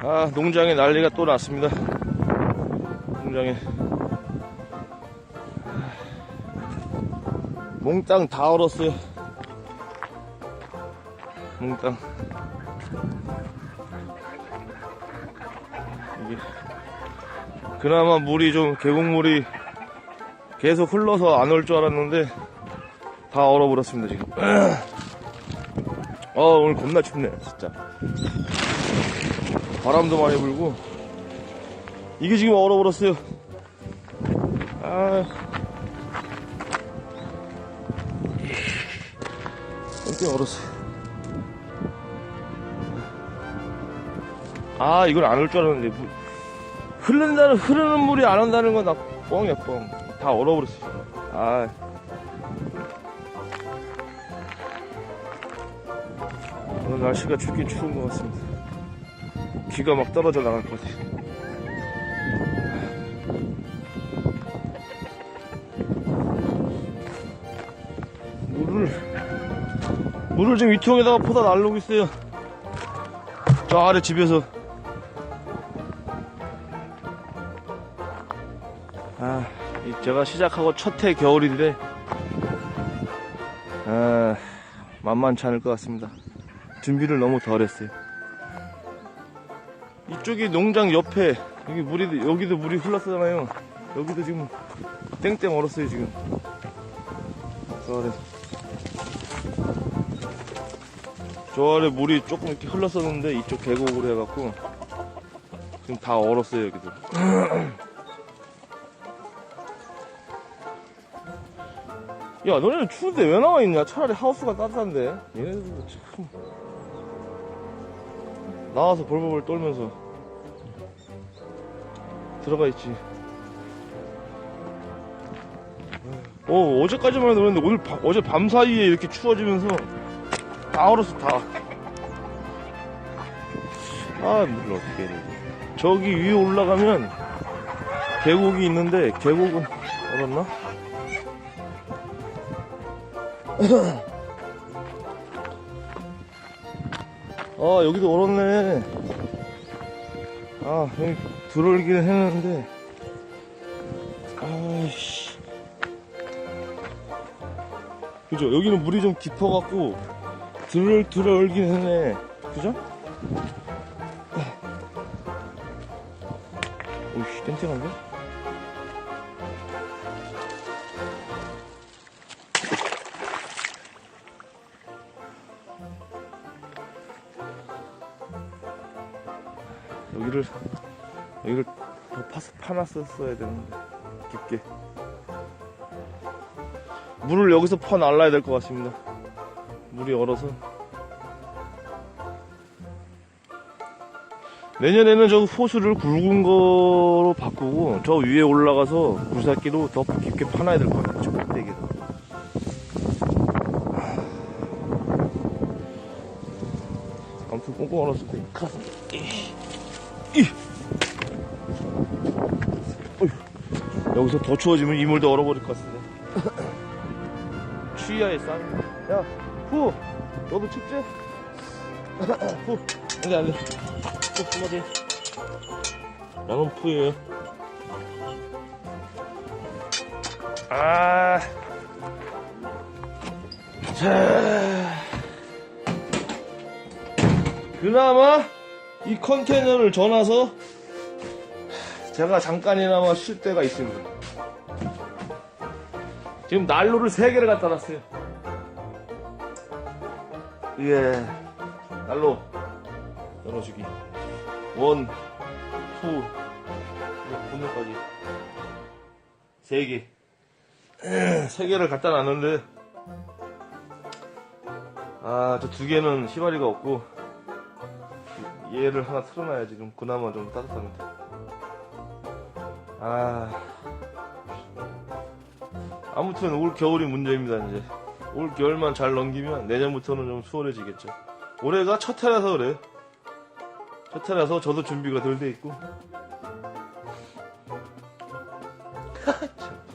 아, 농장에 난리가 또 났습니다. 농장에. 몽땅 다 얼었어요. 몽땅. 이게. 그나마 물이 좀, 계곡물이 계속 흘러서 안 올 줄 알았는데, 다 얼어버렸습니다, 지금. 아, 오늘 겁나 춥네, 진짜. 바람도 많이 불고. 이게 지금 얼어버렸어요. 아. 땡땡 얼었어요. 아 이걸 안 올 줄 알았는데. 물, 흐른다는 흐르는 물이 안 온다는 건 나 뻥이야 뻥다 얼어버렸어 아. 오늘 날씨가 춥긴 추운 것 같습니다 비가 막 떨어져 나갈 것 같아. 물을, 물을 지금 위통에다가 퍼다 날르고 있어요. 저 아래 집에서. 아, 이 제가 시작하고 첫 해 겨울인데, 아, 만만치 않을 것 같습니다. 준비를 너무 덜 했어요. 이쪽이 농장 옆에 여기 물이 여기도 물이 흘렀잖아요. 여기도 지금 땡땡 얼었어요 지금. 저 아래 저 아래 물이 조금 이렇게 흘렀었는데 이쪽 계곡으로 해갖고 지금 다 얼었어요 여기도. 야 너네는 추운데 왜 나와 있냐? 차라리 하우스가 따뜻한데. 얘네들도 참. 나와서 벌벌벌 떨면서 들어가 있지. 어, 어제까지만 해도 그랬는데 오늘 밤- 어제 밤 사이에 이렇게 추워지면서 다 얼었어, 다. 아, 물을 어떻게 해야 되지? 저기 위에 올라가면 계곡이 있는데 계곡은 얼었나? 아 여기도 얼었네 아 여기 들어올긴 했는데. 아이씨. 그죠? 여기는 물이 좀 깊어갖고 들어 들어올긴 했네. 그죠? 오이씨 땡땡한데? 여기를 여기를 더 파서 파놨었어야 되는데 깊게. 물을 여기서 퍼 날라야 될 것 같습니다. 물이 얼어서. 내년에는 저 호수를 굵은 거로 바꾸고 저 위에 올라가서 굴삭기로 더 깊게 파놔야 될 것 같아요 저 꼭대기에서 아무튼 꽁꽁 얼었을 때 여기서 더 추워지면 이물도 얼어버릴 것 같은데. 취하의 쌍. 야, 후! 너도 춥지? 후! 안 돼, 안 돼. 후, 한마디. 나는 푸예요. 아. 자. 그나마 이 컨테이너를 전화서 제가 잠깐이나마 쉴 때가 있습니다. 지금 난로를 세 개를 갖다 놨어요. 예, 난로 열어주기. 원, 투, 분노까지 세 개. 세 개를 갖다 놨는데 아, 저 두 개는 시바리가 없고 얘를 하나 틀어놔야 지금 그나마 좀 따뜻한데. 아. 아무튼 올 겨울이 문제입니다, 이제. 올 겨울만 잘 넘기면 내년부터는 좀 수월해지겠죠. 올해가 첫 해라서 그래. 첫 해라서 저도 준비가 덜 돼 있고.